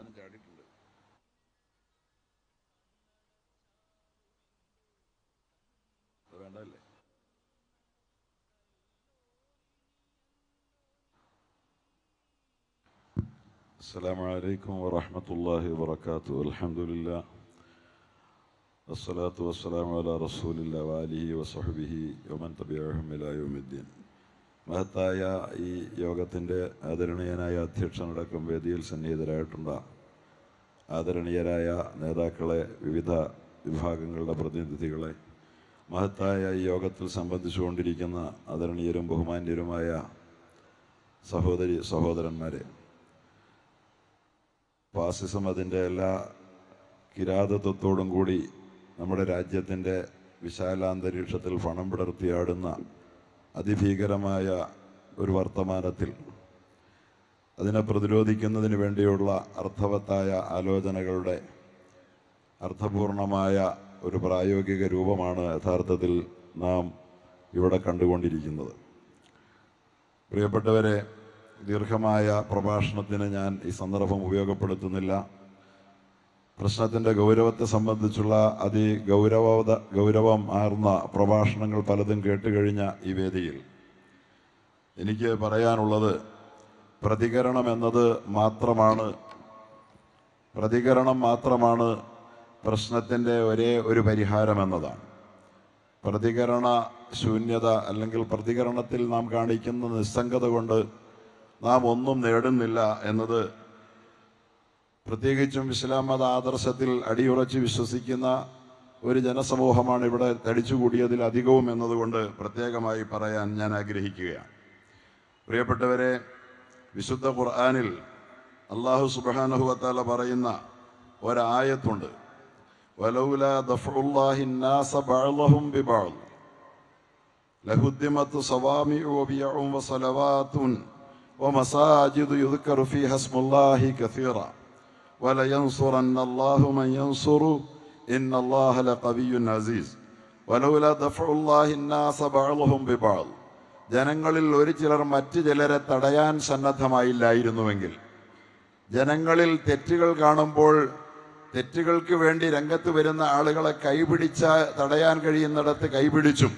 സാധനം ചാടിയിട്ടുണ്ട് അത് വേണ്ടല്ലേ السلام عليكم ورحمة الله وبركاته الحمد لله الصلاة والسلام على رسول الله وآله وصحبه ومن تبعهم إلى يوم الدين മഹത്തായ ഈ യോഗത്തിൻ്റെ ആദരണീയനായ അധ്യക്ഷനടക്കം വേദിയിൽ സന്നിഹിതരായിട്ടുണ്ട് ആദരണീയരായ നേതാക്കളെ വിവിധ വിഭാഗങ്ങളുടെ പ്രതിനിധികളെ മഹത്തായ ഈ യോഗത്തിൽ സംബന്ധിച്ചുകൊണ്ടിരിക്കുന്ന ആദരണീയരും ബഹുമാന്യരുമായ സഹോദരി സഹോദരന്മാരെ ഫാസിസം അതിന്റെ എല്ലാ കിരാതത്വത്തോടും കൂടി നമ്മുടെ രാജ്യത്തിന്റെ വിശാലാന്തരീക്ഷത്തിൽ പണം പിടർത്തിയാടുന്ന അതിഭീകരമായ ഒരു വർത്തമാനത്തിൽ അതിനെ പ്രതിരോധിക്കുന്നതിന് വേണ്ടിയുള്ള അർത്ഥവത്തായ ആലോചനകളുടെ അർത്ഥപൂർണമായ ഒരു പ്രായോഗിക രൂപമാണ് യഥാർത്ഥത്തിൽ നാം ഇവിടെ കണ്ടുകൊണ്ടിരിക്കുന്നത്. പ്രിയപ്പെട്ടവരെ ദീർഘമായ പ്രഭാഷണത്തിന് ഞാൻ ഈ സന്ദർഭം ഉപയോഗപ്പെടുത്തുന്നില്ല. പ്രശ്നത്തിന്റെ ഗൗരവത്തെ സംബന്ധിച്ചുള്ള അതി ഗൗരവ ഗൗരവം ആർന്ന പ്രഭാഷണങ്ങൾ പലതും കേട്ടുകഴിഞ്ഞ ഈ വേദിയിൽ എനിക്ക് പറയാനുള്ളത് പ്രതികരണം എന്നത് മാത്രമാണ്. പ്രതികരണം മാത്രമാണ് പ്രശ്നത്തിന്റെ ഒരേ ഒരു പരിഹാരം എന്നതാണ്. പ്രതികരണ ശൂന്യത അല്ലെങ്കിൽ പ്രതികരണത്തിൽ നാം കാണിക്കുന്ന നിസ്സംഗത കൊണ്ട് നാം ഒന്നും നേടുന്നില്ല എന്നത് പ്രത്യേകിച്ചും ഇസ്ലാം മത ആദർശത്തിൽ അടിയുറച്ച് വിശ്വസിക്കുന്ന ഒരു ജനസമൂഹമാണ് ഇവിടെ തടിച്ചുകൂടിയതിൽ അധികവും എന്നതുകൊണ്ട് പ്രത്യേകമായി പറയാൻ ഞാൻ ആഗ്രഹിക്കുകയാണ്. പ്രിയപ്പെട്ടവരെ വിശുദ്ധ ഖുർആാനിൽ അള്ളാഹു സുബാനഹുവത്താല പറയുന്ന ഒരായത്തുണ്ട് വലൗല ദഫുല്ലാഹി الناس بعضهم ببعض لهدمت صوامع وبيع وصلوات ومساجد يذكر فيها اسم الله كثيرا ولينصرن الله من ينصر إن الله لقوي عزيز ولولا دفع الله الناس بعضهم ببعض ജനങ്ങളിൽ ഒരു ചിലർ മറ്റു ചിലരെ തടയാൻ സന്നദ്ധമായില്ലായിരുന്നുവെങ്കിൽ ജനങ്ങളിൽ തെറ്റുകൾ കാണുമ്പോൾ തെറ്റുകൾക്ക് വേണ്ടി രംഗത്ത് വരുന്ന ആളുകളെ കൈപിടിച്ച തടയാൻ കഴിയുന്നിടത്ത് കൈപിടിച്ചും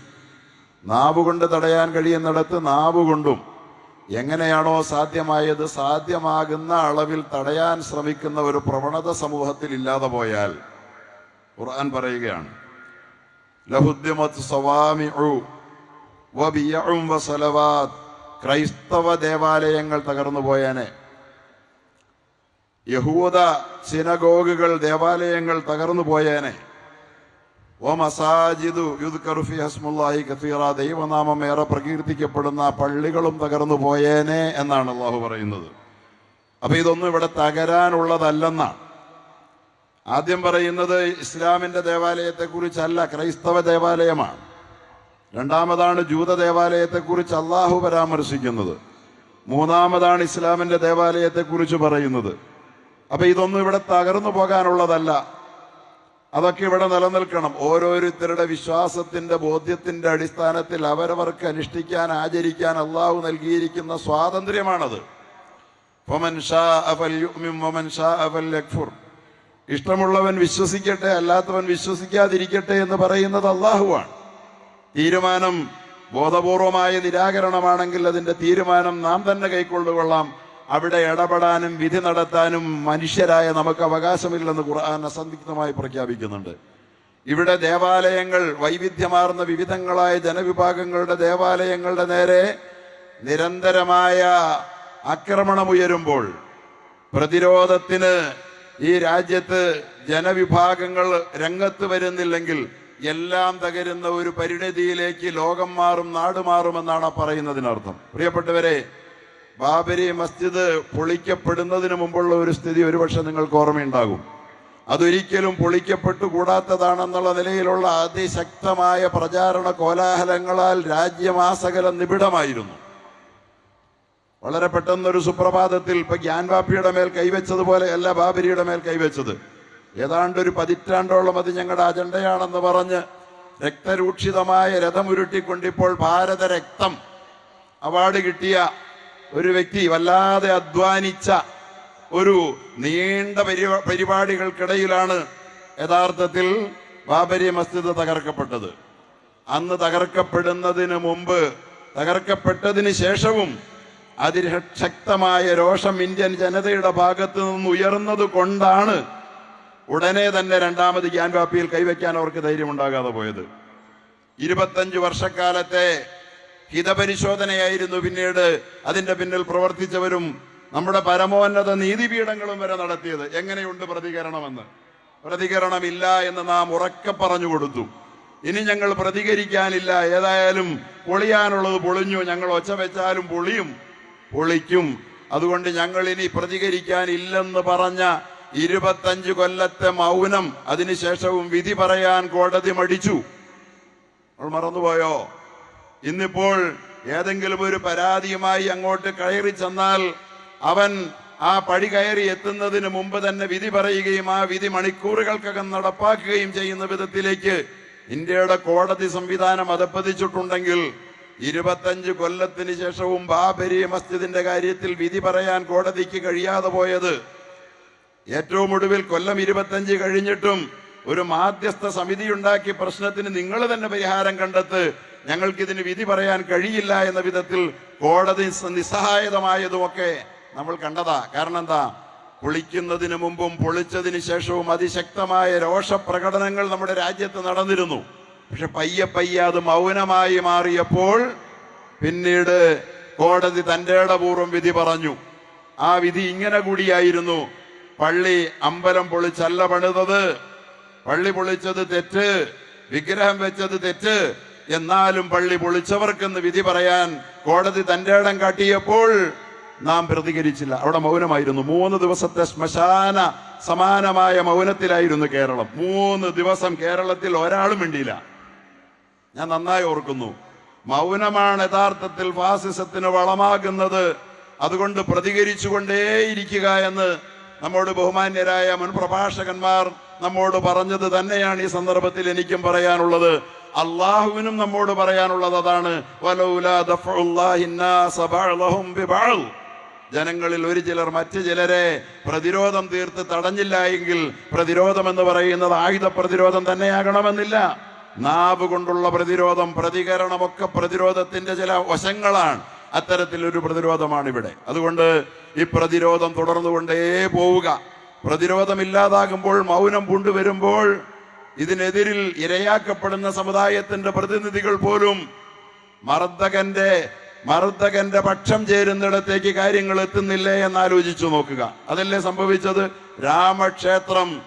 നാവുകൊണ്ട് തടയാൻ കഴിയുന്നിടത്ത് നാവുകൊണ്ടും എങ്ങനെയാണോ സാധ്യമായത് സാധ്യമാകുന്ന അളവിൽ തടയാൻ ശ്രമിക്കുന്ന ഒരു പ്രവണത സമൂഹത്തിൽ ഇല്ലാതെ പോയാൽ ഖുർആൻ പറയുകയാണ് ലഹുദ്യമത് സവാമിഉ വസലവാത്ത് ക്രൈസ്തവ ദേവാലയങ്ങൾ തകർന്നു പോയേനെ. യഹൂദ സിനഗോഗുകൾ ദേവാലയങ്ങൾ തകർന്നു പോയേനെ. ഓ മസാജിദു യുദ് കറുഫി ഹസ്മുല്ലാഹി കത്തീറ ദൈവനാമം ഏറെ പ്രകീർത്തിക്കപ്പെടുന്ന പള്ളികളും തകർന്നു പോയേനെ എന്നാണ് അള്ളാഹു പറയുന്നത്. അപ്പൊ ഇതൊന്നും ഇവിടെ തകരാനുള്ളതല്ലെന്നാണ് ആദ്യം പറയുന്നത് ഇസ്ലാമിന്റെ ദേവാലയത്തെക്കുറിച്ചല്ല ക്രൈസ്തവ ദേവാലയമാണ്. രണ്ടാമതാണ് ജൂത ദേവാലയത്തെക്കുറിച്ച് അള്ളാഹു പരാമർശിക്കുന്നത്. മൂന്നാമതാണ് ഇസ്ലാമിന്റെ ദേവാലയത്തെക്കുറിച്ച് പറയുന്നത്. അപ്പൊ ഇതൊന്നും ഇവിടെ തകർന്നു പോകാനുള്ളതല്ല. അതൊക്കെ ഇവിടെ നിലനിൽക്കണം. ഓരോരുത്തരുടെ വിശ്വാസത്തിന്റെ ബോധ്യത്തിന്റെ അടിസ്ഥാനത്തിൽ അവരവർക്ക് അനുഷ്ഠിക്കാൻ ആചരിക്കാൻ അള്ളാഹു നൽകിയിരിക്കുന്ന സ്വാതന്ത്ര്യമാണത്. ഇഷ്ടമുള്ളവൻ വിശ്വസിക്കട്ടെ അല്ലാത്തവൻ വിശ്വസിക്കാതിരിക്കട്ടെ എന്ന് പറയുന്നത് അള്ളാഹുവാണ് തീരുമാനം ബോധപൂർവമായ നിരാകരണമാണെങ്കിൽ അതിന്റെ തീരുമാനം നാം തന്നെ കൈക്കൊള്ളുകൊള്ളാം. അവിടെ ഇടപെടാനും വിധി നടത്താനും മനുഷ്യരായ നമുക്ക് അവകാശമില്ലെന്ന് ഖുർആൻ അസന്ദിഗ്ധമായി പ്രഖ്യാപിക്കുന്നുണ്ട്. ഇവിടെ ദേവാലയങ്ങൾ വൈവിധ്യമാർന്ന വിവിധങ്ങളായ ജനവിഭാഗങ്ങളുടെ ദേവാലയങ്ങളുടെ നേരെ നിരന്തരമായ ആക്രമണമുയരുമ്പോൾ പ്രതിരോധത്തിന് ഈ രാജ്യത്ത് ജനവിഭാഗങ്ങൾ രംഗത്ത് വരുന്നില്ലെങ്കിൽ എല്ലാം തകരുന്ന ഒരു പരിണതിയിലേക്ക് ലോകം മാറും നാട് മാറുമെന്നാണ് പറയുന്നതിനർത്ഥം. പ്രിയപ്പെട്ടവരെ ബാബരി മസ്ജിദ് പൊളിക്കപ്പെടുന്നതിന് മുമ്പുള്ള ഒരു സ്ഥിതി ഒരുപക്ഷെ നിങ്ങൾക്ക് ഓർമ്മയുണ്ടാകും. അതൊരിക്കലും പൊളിക്കപ്പെട്ടു കൂടാത്തതാണെന്നുള്ള നിലയിലുള്ള അതിശക്തമായ പ്രചാരണ കോലാഹലങ്ങളാൽ രാജ്യമാസകലം നിബിഡമായിരുന്നു. വളരെ പെട്ടെന്നൊരു സുപ്രഭാതത്തിൽ ഇപ്പൊ ഗ്യാൻവാപ്പിയുടെ മേൽ കൈവച്ചതുപോലെ അല്ല ബാബരിയുടെ മേൽ കൈവച്ചത്. ഏതാണ്ട് ഒരു പതിറ്റാണ്ടോളം അത് ഞങ്ങളുടെ അജണ്ടയാണെന്ന് പറഞ്ഞ് രക്തരൂക്ഷിതമായ രഥമുരുട്ടിക്കൊണ്ടിപ്പോൾ ഭാരത രക്തം അവാർഡ് കിട്ടിയ ഒരു വ്യക്തി വല്ലാതെ അധ്വാനിച്ച ഒരു നീണ്ട പരിപാ പരിപാടികൾക്കിടയിലാണ് യഥാർത്ഥത്തിൽ ബാബരി മസ്ജിദ് തകർക്കപ്പെട്ടത്. അന്ന് തകർക്കപ്പെടുന്നതിന് മുമ്പ് തകർക്കപ്പെട്ടതിന് ശേഷവും അതിശക്തമായ രോഷം ഇന്ത്യൻ ജനതയുടെ ഭാഗത്തു നിന്ന് ഉയർന്നത് കൊണ്ടാണ് ഉടനെ തന്നെ രണ്ടാമത് ഗ്യാൻവാപ്പിയിൽ കൈവയ്ക്കാൻ അവർക്ക് ധൈര്യമുണ്ടാകാതെ പോയത്. ഇരുപത്തഞ്ച് വർഷക്കാലത്തെ ഹിതപരിശോധനയായിരുന്നു പിന്നീട് അതിന്റെ പിന്നിൽ പ്രവർത്തിച്ചവരും നമ്മുടെ പരമോന്നത നീതിപീഠങ്ങളും വരെ നടത്തിയത്. എങ്ങനെയുണ്ട് പ്രതികരണമെന്ന്? പ്രതികരണമില്ല എന്ന് നാം ഉറക്കെ പറഞ്ഞു കൊടുത്തു. ഇനി ഞങ്ങൾ പ്രതികരിക്കാനില്ല. ഏതായാലും പൊളിയാനുള്ളത് പൊളിഞ്ഞു. ഞങ്ങൾ ഒച്ച വെച്ചാലും പൊളിയും. പൊളിക്കും. അതുകൊണ്ട് ഞങ്ങൾ ഇനി പ്രതികരിക്കാനില്ലെന്ന് പറഞ്ഞ ഇരുപത്തഞ്ച് കൊല്ലത്തെ മൗനം അതിനുശേഷവും വിധി പറയാൻ കോടതി മടിച്ചു. മറന്നുപോയോ? ഇന്നിപ്പോൾ ഏതെങ്കിലും ഒരു പരാതിയുമായി അങ്ങോട്ട് കയറി ചെന്നാൽ അവൻ ആ പടി കയറി എത്തുന്നതിന് മുമ്പ് തന്നെ വിധി പറയുകയും ആ വിധി മണിക്കൂറുകൾക്കകം നടപ്പാക്കുകയും ചെയ്യുന്ന വിധത്തിലേക്ക് ഇന്ത്യയുടെ കോടതി സംവിധാനം അതപ്പതിച്ചിട്ടുണ്ടെങ്കിൽ ഇരുപത്തഞ്ച് കൊല്ലത്തിന് ശേഷവും ബാബരി മസ്ജിദിന്റെ കാര്യത്തിൽ വിധി പറയാൻ കോടതിക്ക് കഴിയാതെ പോയത് ഏറ്റവും ഒടുവിൽ കൊല്ലം ഇരുപത്തഞ്ച് കഴിഞ്ഞിട്ടും ഒരു മാധ്യസ്ഥ സമിതി ഉണ്ടാക്കി പ്രശ്നത്തിന് നിങ്ങൾ തന്നെ പരിഹാരം കണ്ടെത്ത് ഞങ്ങൾക്കിതിന് വിധി പറയാൻ കഴിയില്ല എന്ന വിധത്തിൽ കോടതി നിസ്സഹായതമായതുമൊക്കെ നമ്മൾ കണ്ടതാ. കാരണം എന്താ? പൊളിക്കുന്നതിന് മുമ്പും പൊളിച്ചതിന് ശേഷവും അതിശക്തമായ രോഷപ്രകടനങ്ങൾ നമ്മുടെ രാജ്യത്ത് നടന്നിരുന്നു. പക്ഷെ പയ്യെ പയ്യെ അത് മൗനമായി മാറിയപ്പോൾ പിന്നീട് കോടതി തന്റെ ഇടപൂർവം വിധി പറഞ്ഞു. ആ വിധി ഇങ്ങനെ കൂടിയായിരുന്നു. പള്ളി അമ്പലം പൊളിച്ചല്ല പണിതത്. പള്ളി പൊളിച്ചത് തെറ്റ് വിഗ്രഹം വെച്ചത് തെറ്റ്. എന്നാലും പള്ളി പൊളിച്ചവർക്കെന്ന് വിധി പറയാൻ കോടതി തന്റെ ഇടം കാട്ടിയപ്പോൾ നാം പ്രതികരിച്ചില്ല. അവിടെ മൗനമായിരുന്നു. മൂന്ന് ദിവസത്തെ ശ്മശാന സമാനമായ മൗനത്തിലായിരുന്നു കേരളം. മൂന്ന് ദിവസം കേരളത്തിൽ ഒരാളും മിണ്ടിയില്ല. ഞാൻ നന്നായി ഓർക്കുന്നു. മൗനമാണ് യഥാർത്ഥത്തിൽ ഫാസിസത്തിന് വളമാകുന്നത്. അതുകൊണ്ട് പ്രതികരിച്ചുകൊണ്ടേയിരിക്കുക എന്ന് നമ്മോട് ബഹുമാന്യരായ മുൻ പ്രഭാഷകന്മാർ നമ്മോട് പറഞ്ഞത് തന്നെയാണ് ഈ സന്ദർഭത്തിൽ എനിക്കും പറയാനുള്ളത്. അള്ളാഹുവിനും നമ്മോട് പറയാനുള്ളത് അതാണ്. ജനങ്ങളിൽ ഒരു ചിലർ മറ്റു ചിലരെ പ്രതിരോധം തീർത്ത് തടഞ്ഞില്ല എങ്കിൽ പ്രതിരോധം എന്ന് പറയുന്നത് ആയുധ പ്രതിരോധം തന്നെയാകണമെന്നില്ല. നാവ് കൊണ്ടുള്ള പ്രതിരോധം പ്രതികരണമൊക്കെ പ്രതിരോധത്തിന്റെ ചില വശങ്ങളാണ്. അത്തരത്തിലൊരു പ്രതിരോധമാണ് ഇവിടെ അതുകൊണ്ട് ഈ പ്രതിരോധം തുടർന്നുകൊണ്ടേ പോവുക. പ്രതിരോധം ഇല്ലാതാകുമ്പോൾ മൗനം കൊണ്ടുവരുമ്പോൾ ഇതിനെതിരിൽ ഇരയാക്കപ്പെടുന്ന സമുദായത്തിന്റെ പ്രതിനിധികൾ പോലും മർദ്ദകന്റെ മർദ്ദകന്റെ പക്ഷം ചേരുന്നിടത്തേക്ക് കാര്യങ്ങൾ എത്തുന്നില്ലേ എന്ന് ആലോചിച്ചു നോക്കുക. അതല്ലേ സംഭവിച്ചത്? രാമക്ഷേത്രം.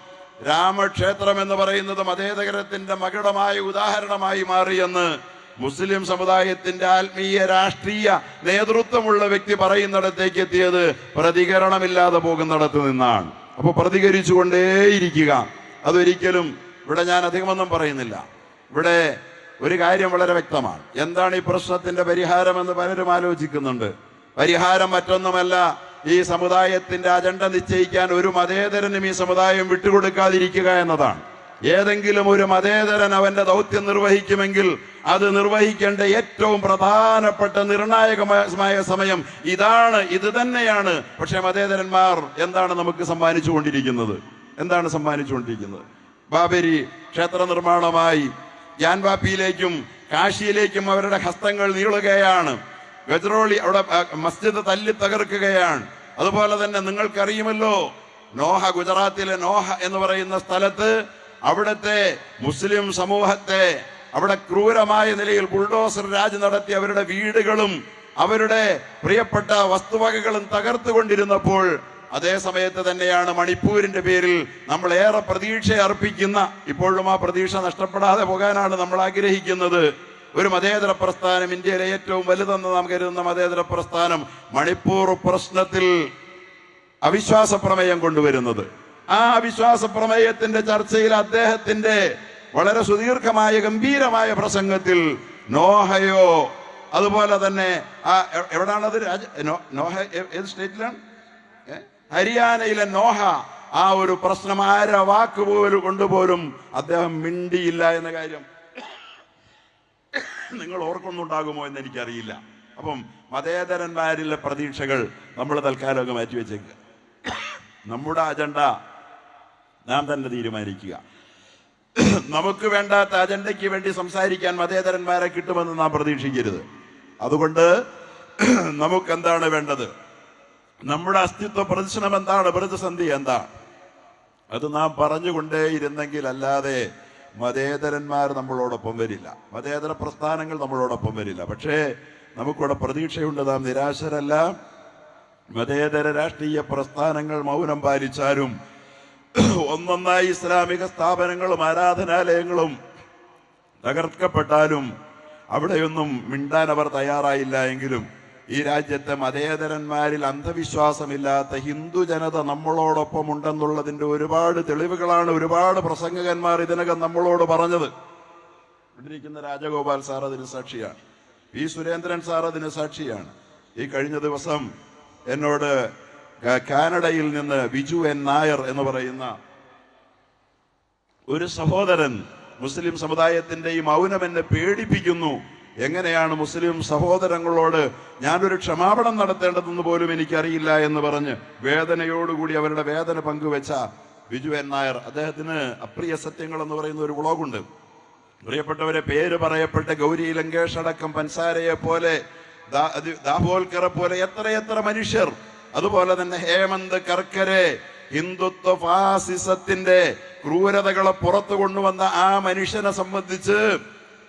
രാമക്ഷേത്രം എന്ന് പറയുന്നത് മതേതകരത്തിന്റെ മകടമായ ഉദാഹരണമായി മാറിയെന്ന് മുസ്ലിം സമുദായത്തിന്റെ ആത്മീയ രാഷ്ട്രീയ നേതൃത്വമുള്ള വ്യക്തി പറയുന്നിടത്തേക്ക് എത്തിയത് പ്രതികരണമില്ലാതെ പോകുന്നിടത്ത് നിന്നാണ്. അപ്പൊ പ്രതികരിച്ചുകൊണ്ടേയിരിക്കുക. അതൊരിക്കലും ഇവിടെ ഞാൻ അധികമൊന്നും പറയുന്നില്ല. ഇവിടെ ഒരു കാര്യം വളരെ വ്യക്തമാണ്. എന്താണ് ഈ പ്രശ്നത്തിന്റെ പരിഹാരം എന്ന് പലരും ആലോചിക്കുന്നുണ്ട്. പരിഹാരം മറ്റൊന്നുമല്ല ഈ സമുദായത്തിന്റെ അജണ്ട നിശ്ചയിക്കാൻ ഒരു മതേതരനും ഈ സമുദായം വിട്ടുകൊടുക്കാതിരിക്കുക എന്നതാണ്. ഏതെങ്കിലും ഒരു മതേതരൻ അവന്റെ ദൗത്യം നിർവഹിക്കുമെങ്കിൽ അത് നിർവഹിക്കേണ്ട ഏറ്റവും പ്രധാനപ്പെട്ട നിർണായകമായ സമയം ഇതാണ് ഇത് തന്നെയാണ്. പക്ഷെ മതേതരന്മാർ എന്താണ് നമുക്ക് സമ്മാനിച്ചു കൊണ്ടിരിക്കുന്നത് എന്താണ് സമ്മാനിച്ചുകൊണ്ടിരിക്കുന്നത്? ബാബരി ക്ഷേത്ര നിർമ്മാണമായി യാൻവാപ്പിയിലേക്കും കാശിയിലേക്കും അവരുടെ ഹസ്തങ്ങൾ നീളുകയാണ്. ഗജറോളി അവിടെ മസ്ജിദ് തല്ലി തകർക്കുകയാണ്. അതുപോലെ തന്നെ നിങ്ങൾക്കറിയുമല്ലോ നോഹ ഗുജറാത്തിലെ നോഹ എന്ന് പറയുന്ന സ്ഥലത്ത് അവിടുത്തെ മുസ്ലിം സമൂഹത്തെ അവിടെ ക്രൂരമായ നിലയിൽ ബുൾഡോസർ രാജ് നടത്തി അവരുടെ വീടുകളും അവരുടെ പ്രിയപ്പെട്ട വസ്തുവകകളും തകർത്തുകൊണ്ടിരുന്നപ്പോൾ അതേ സമയത്ത് തന്നെയാണ് മണിപ്പൂരിന്റെ പേരിൽ നമ്മൾ ഏറെ പ്രതീക്ഷ അർപ്പിക്കുന്ന ഇപ്പോഴും ആ പ്രതീക്ഷ നഷ്ടപ്പെടാതെ പോകാനാണ് നമ്മൾ ആഗ്രഹിക്കുന്നത് ഒരു മതേതര പ്രസ്ഥാനം ഇന്ത്യയിലെ ഏറ്റവും വലുതെന്ന് നാം കരുതുന്ന മതേതര പ്രസ്ഥാനം മണിപ്പൂർ പ്രശ്നത്തിൽ അവിശ്വാസ പ്രമേയം കൊണ്ടുവരുന്നത്. ആ അവിശ്വാസ പ്രമേയത്തിന്റെ ചർച്ചയിൽ അദ്ദേഹത്തിന്റെ വളരെ സുദീർഘമായ ഗംഭീരമായ പ്രസംഗത്തിൽ നോഹയോ അതുപോലെ തന്നെ ആ എവിടാണത് നോഹ ഏത് സ്റ്റേറ്റിലാണ്? ഹരിയാനയിലെ നോഹ ആ ഒരു പ്രശ്നം ആര വാക്ക് പോലും കൊണ്ടുപോലും അദ്ദേഹം മിണ്ടിയില്ല എന്ന കാര്യം നിങ്ങൾ ഓർക്കൊന്നുണ്ടാകുമോ എന്ന് എനിക്കറിയില്ല. അപ്പം മതേതരന്മാരിലെ പ്രതീക്ഷകൾ നമ്മൾ തൽക്കാലമൊക്കെ മാറ്റിവെച്ചേക്കുക നമ്മുടെ അജണ്ട നാം തന്നെ തീരുമാനിക്കുക. നമുക്ക് വേണ്ടാത്ത അജണ്ടയ്ക്ക് വേണ്ടി സംസാരിക്കാൻ മതേതരന്മാരെ കിട്ടുമെന്ന് നാം പ്രതീക്ഷിക്കരുത്. അതുകൊണ്ട് നമുക്ക് എന്താണ് വേണ്ടത്? നമ്മുടെ അസ്തിത്വ പ്രദർശനം എന്താണ്? പ്രതിസന്ധി എന്താ? അത് നാം പറഞ്ഞുകൊണ്ടേയിരുന്നെങ്കിൽ അല്ലാതെ മതേതരന്മാർ നമ്മളോടൊപ്പം വരില്ല. മതേതര പ്രസ്ഥാനങ്ങൾ നമ്മളോടൊപ്പം വരില്ല. പക്ഷേ നമുക്കിവിടെ പ്രതീക്ഷയുണ്ട്. നാം നിരാശരല്ല. മതേതര രാഷ്ട്രീയ പ്രസ്ഥാനങ്ങൾ മൗനം പാലിച്ചാലും ഒന്നൊന്നായി ഇസ്ലാമിക സ്ഥാപനങ്ങളും ആരാധനാലയങ്ങളും തകർക്കപ്പെട്ടാലും അവിടെയൊന്നും മിണ്ടാൻ അവർ തയ്യാറായില്ല എങ്കിലും ഈ രാജ്യത്തെ മതേതരന്മാരിൽ അന്ധവിശ്വാസമില്ലാത്ത ഹിന്ദു ജനത നമ്മളോടൊപ്പം ഉണ്ടെന്നുള്ളതിന്റെ ഒരുപാട് തെളിവുകളാണ് ഒരുപാട് പ്രസംഗകന്മാർ ഇതിനകം നമ്മളോട് പറഞ്ഞത്. ഇവിടിരിക്കുന്ന രാജഗോപാൽ സാർ അതിന് സാക്ഷിയാണ്. പി സുരേന്ദ്രൻ സാർ അതിന് സാക്ഷിയാണ്. ഈ കഴിഞ്ഞ ദിവസം എന്നോട് കാനഡയിൽ നിന്ന് ബിജു എൻ നായർ എന്ന് പറയുന്ന ഒരു സഹോദരൻ മുസ്ലിം സമുദായത്തിന്റെ ഈ മൗനം എന്നെ പേടിപ്പിക്കുന്നു. എങ്ങനെയാണ് മുസ്ലിം സഹോദരങ്ങളോട് ഞാനൊരു ക്ഷമാപണം നടത്തേണ്ടതെന്ന് പോലും എനിക്കറിയില്ല എന്ന് പറഞ്ഞ് വേദനയോടുകൂടി അവരുടെ വേദന പങ്കുവെച്ച ബിജു എൻ നായർ അദ്ദേഹത്തിന് അപ്രിയ സത്യങ്ങൾ എന്ന് പറയുന്ന ഒരു വ്ളോഗുണ്ട്. പ്രിയപ്പെട്ടവരെ പേര് പറയപ്പെട്ട ഗൗരി ലങ്കേഷ് അടക്കം പൻസാരയെ പോലെ ദാഭോൽക്കറെ പോലെ എത്രയെത്ര മനുഷ്യർ അതുപോലെ തന്നെ ഹേമന്ത് കർക്കരെ ഹിന്ദുത്വ ഫാസിസത്തിന്റെ ക്രൂരതകളെ പുറത്തു കൊണ്ടുവന്ന ആ മനുഷ്യനെ സംബന്ധിച്ച്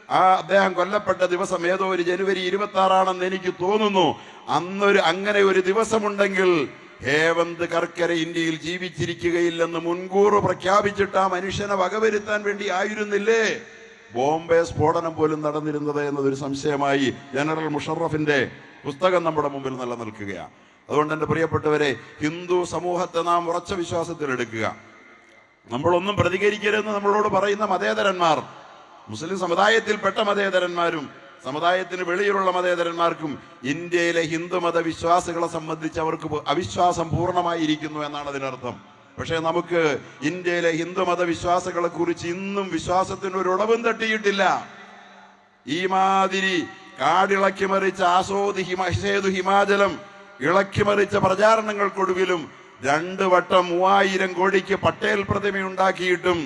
ആ അദ്ദേഹം കൊല്ലപ്പെട്ട ദിവസം ഏതോ ഒരു ജനുവരി ഇരുപത്തി ആറാണെന്ന് എനിക്ക് തോന്നുന്നു. അന്നൊരു അങ്ങനെ ഒരു ദിവസമുണ്ടെങ്കിൽ ഹേവന്ത് കർക്കര ഇന്ത്യയിൽ ജീവിച്ചിരിക്കുകയില്ലെന്ന് മുൻകൂർ പ്രഖ്യാപിച്ചിട്ട് ആ മനുഷ്യനെ വകവരുത്താൻ വേണ്ടി ആയിരുന്നില്ലേ? ബോംബെ സ്ഫോടനം പോലും നടന്നിരുന്നത് എന്നതൊരു സംശയമായി ജനറൽ മുഷറഫിന്റെ പുസ്തകം നമ്മുടെ മുമ്പിൽ നിലനിൽക്കുകയാണ്. അതുകൊണ്ട് എന്റെ പ്രിയപ്പെട്ടവരെ ഹിന്ദു സമൂഹത്തെ നാം ഉറച്ച വിശ്വാസത്തിൽ എടുക്കുക. നമ്മളൊന്നും പ്രതികരിക്കരുതെന്ന് നമ്മളോട് പറയുന്ന മതേതരന്മാർ മുസ്ലിം സമുദായത്തിൽപ്പെട്ട മതേതരന്മാരും സമുദായത്തിന് വെളിയിലുള്ള മതേതരന്മാർക്കും ഇന്ത്യയിലെ ഹിന്ദുമത വിശ്വാസികളെ സംബന്ധിച്ച് അവർക്ക് അവിശ്വാസം പൂർണമായിരിക്കുന്നു എന്നാണ് അതിനർത്ഥം. പക്ഷേ നമുക്ക് ഇന്ത്യയിലെ ഹിന്ദുമത വിശ്വാസികളെ കുറിച്ച് ഇന്നും വിശ്വാസത്തിന് ഒരു ഉളവും തട്ടിയിട്ടില്ല. ഈ മാതിരി കാടിളക്കി മറിച്ച് ആസോദി ഹിമ ഹിമാചലം ഇളക്കിമറിച്ച പ്രചാരണങ്ങൾക്കൊടുവിലും രണ്ട് വട്ടം മൂവായിരം കോടിക്ക് പട്ടേൽ പ്രതിമയുണ്ടാക്കിയിട്ടും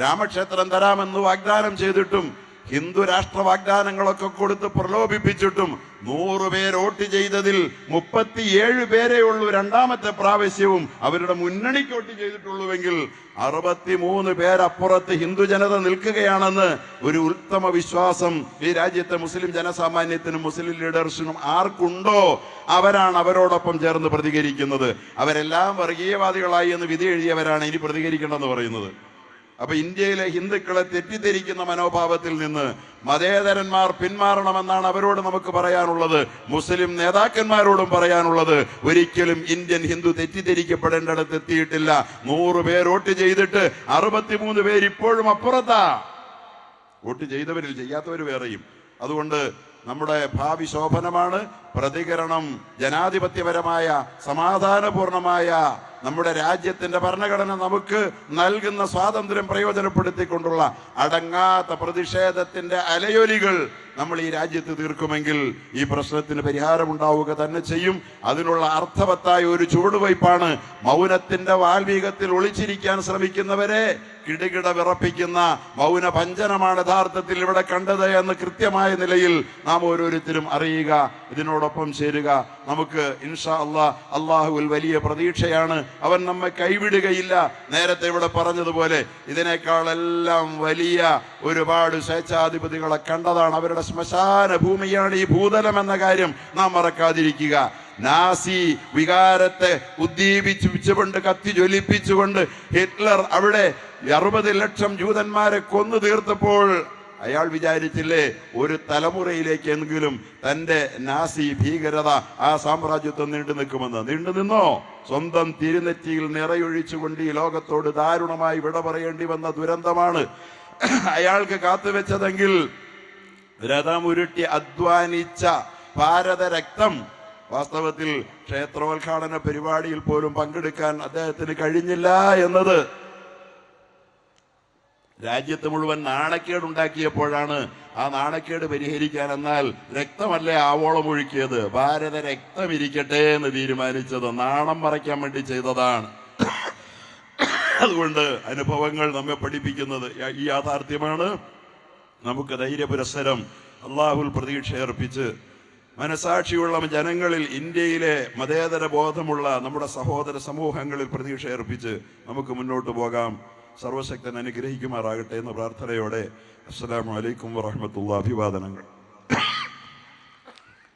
രാമക്ഷേത്രം തരാമെന്ന് വാഗ്ദാനം ചെയ്തിട്ടും ഹിന്ദു രാഷ്ട്ര വാഗ്ദാനങ്ങളൊക്കെ കൊടുത്ത് പ്രലോഭിപ്പിച്ചിട്ടും നൂറ് പേർ വോട്ട് ചെയ്തതിൽ മുപ്പത്തിയേഴ് പേരേ ഉള്ളൂ രണ്ടാമത്തെ പ്രാവശ്യവും അവരുടെ മുന്നണിക്ക് വോട്ട് ചെയ്തിട്ടുള്ളൂവെങ്കിൽ അറുപത്തിമൂന്ന് പേരപ്പുറത്ത് ഹിന്ദു ജനത നിൽക്കുകയാണെന്ന് ഒരു ഉത്തമ വിശ്വാസം ഈ രാജ്യത്തെ മുസ്ലിം ജനസാമാന്യത്തിനും മുസ്ലിം ലീഡേഴ്സിനും ആർക്കുണ്ടോ? അവരാണ് അവരോടൊപ്പം ചേർന്ന് പ്രതികരിക്കുന്നത്. അവരെല്ലാം വർഗീയവാദികളായി എന്ന് വിധി എഴുതിയവരാണ് ഇനി പ്രതികരിക്കണമെന്ന് പറയുന്നത്. അപ്പൊ ഇന്ത്യയിലെ ഹിന്ദുക്കളെ തെറ്റിദ്ധരിക്കുന്ന മനോഭാവത്തിൽ നിന്ന് മതേതരന്മാർ പിന്മാറണമെന്നാണ് അവരോട് നമുക്ക് പറയാനുള്ളത്. മുസ്ലിം നേതാക്കന്മാരോടും പറയാനുള്ളത്. ഒരിക്കലും ഇന്ത്യൻ ഹിന്ദു തെറ്റിദ്ധരിക്കപ്പെടേണ്ടിടത്ത് എത്തിയിട്ടില്ല. നൂറ് പേർ വോട്ട് ചെയ്തിട്ട് അറുപത്തിമൂന്ന് പേര് ഇപ്പോഴും അപ്പുറത്താ. വോട്ട് ചെയ്തവരിൽ ചെയ്യാത്തവർ വേറെയും. അതുകൊണ്ട് നമ്മുടെ ഭാവി ശോഭനമാണ്. പ്രതികരണം ജനാധിപത്യപരമായ സമാധാനപൂർണമായ നമ്മുടെ രാജ്യത്തിന്റെ ഭരണഘടന നമുക്ക് നൽകുന്ന സ്വാതന്ത്ര്യം പ്രയോജനപ്പെടുത്തിക്കൊണ്ടുള്ള അടങ്ങാത്ത പ്രതിഷേധത്തിന്റെ അലയൊലികൾ നമ്മൾ ഈ രാജ്യത്ത് തീർക്കുമെങ്കിൽ ഈ പ്രശ്നത്തിന് പരിഹാരമുണ്ടാവുക തന്നെ ചെയ്യും. അതിനുള്ള അർത്ഥവത്തായ ഒരു ചുവടുവയ്പ്പാണ് മൗനത്തിന്റെ വാൽമീകത്തിൽ ഒളിച്ചിരിക്കാൻ ശ്രമിക്കുന്നവരെ. കിടുകിട വിറപ്പിക്കുന്ന മൗന ഭഞ്ജനമാണ് യഥാർത്ഥത്തിൽ ഇവിടെ കണ്ടത് എന്ന് കൃത്യമായ നിലയിൽ നാം ഓരോരുത്തരും അറിയുക ഇതിനോടൊപ്പം ചേരുക. നമുക്ക് ഇൻഷാ അള്ളാ അള്ളാഹുവിൽ വലിയ പ്രതീക്ഷയാണ്. അവൻ നമ്മെ കൈവിടുകയില്ല. നേരത്തെ ഇവിടെ പറഞ്ഞതുപോലെ ഇതിനേക്കാളെല്ലാം വലിയ ഒരുപാട് സ്വേച്ഛാധിപതികളെ കണ്ടതാണ്. അവരുടെ ശ്മശാന ഭൂമിയാണ് ഈ ഭൂതലം എന്ന കാര്യം നാം മറക്കാതിരിക്കുക. നാസി വികാരത്തെ ഉദ്ദീപിച്ചുകൊണ്ട് കത്തി ജ്വലിപ്പിച്ചുകൊണ്ട് ഹിറ്റ്ലർ അവിടെ അറുപത് ലക്ഷം ജൂതന്മാരെ കൊന്നു തീർത്തപ്പോൾ അയാൾ വിചാരിച്ചില്ലേ ഒരു തലമുറയിലേക്കെങ്കിലും തന്റെ നാസി ഭീകരത ആ സാമ്രാജ്യത്വം നീണ്ടു നിൽക്കുമെന്ന്. നീണ്ടു നിന്നോ? സ്വന്തം തിരുനെറ്റിയിൽ നിറയൊഴിച്ചുകൊണ്ട് ഈ ലോകത്തോട് ദാരുണമായി വിട പറയേണ്ടി വന്ന ദുരന്തമാണ്. അയാൾക്ക് കാത്തുവെച്ചതെങ്കിൽ രഥമുരുട്ടി അധ്വാനിച്ച ഭാരത രക്തം വാസ്തവത്തിൽ ക്ഷേത്രോദ്ഘാടന പരിപാടിയിൽ പോലും പങ്കെടുക്കാൻ അദ്ദേഹത്തിന് കഴിഞ്ഞില്ല എന്നത് രാജ്യത്ത് മുഴുവൻ നാണക്കേട് ഉണ്ടാക്കിയപ്പോഴാണ് ആ നാണക്കേട് പരിഹരിക്കാൻ എന്നാൽ രക്തമല്ലേ ആവോളം ഒഴുക്കിയത്? ഭാരത രക്തം ഇരിക്കട്ടെ എന്ന് തീരുമാനിച്ചത് നാണം മറയ്ക്കാൻ വേണ്ടി ചെയ്തതാണ്. അതുകൊണ്ട് അനുഭവങ്ങൾ നമ്മെ പഠിപ്പിക്കുന്നത് ഈ യാഥാർത്ഥ്യമാണ്. നമുക്ക് ധൈര്യപുരസ്സരം അള്ളാഹുൽ പ്രതീക്ഷ അർപ്പിച്ച് മനസാക്ഷിയുള്ള ജനങ്ങളിൽ ഇന്ത്യയിലെ മതേതര ബോധമുള്ള നമ്മുടെ സഹോദര സമൂഹങ്ങളിൽ പ്രതീക്ഷ അർപ്പിച്ച് നമുക്ക് മുന്നോട്ട് പോകാം. സർവശക്തൻ അനുഗ്രഹിക്കുമാറാകട്ടെ എന്ന പ്രാർത്ഥനയോടെ അസ്സാം വലൈക്കും വറഹമത്തുള്ള അഭിവാദനങ്ങൾ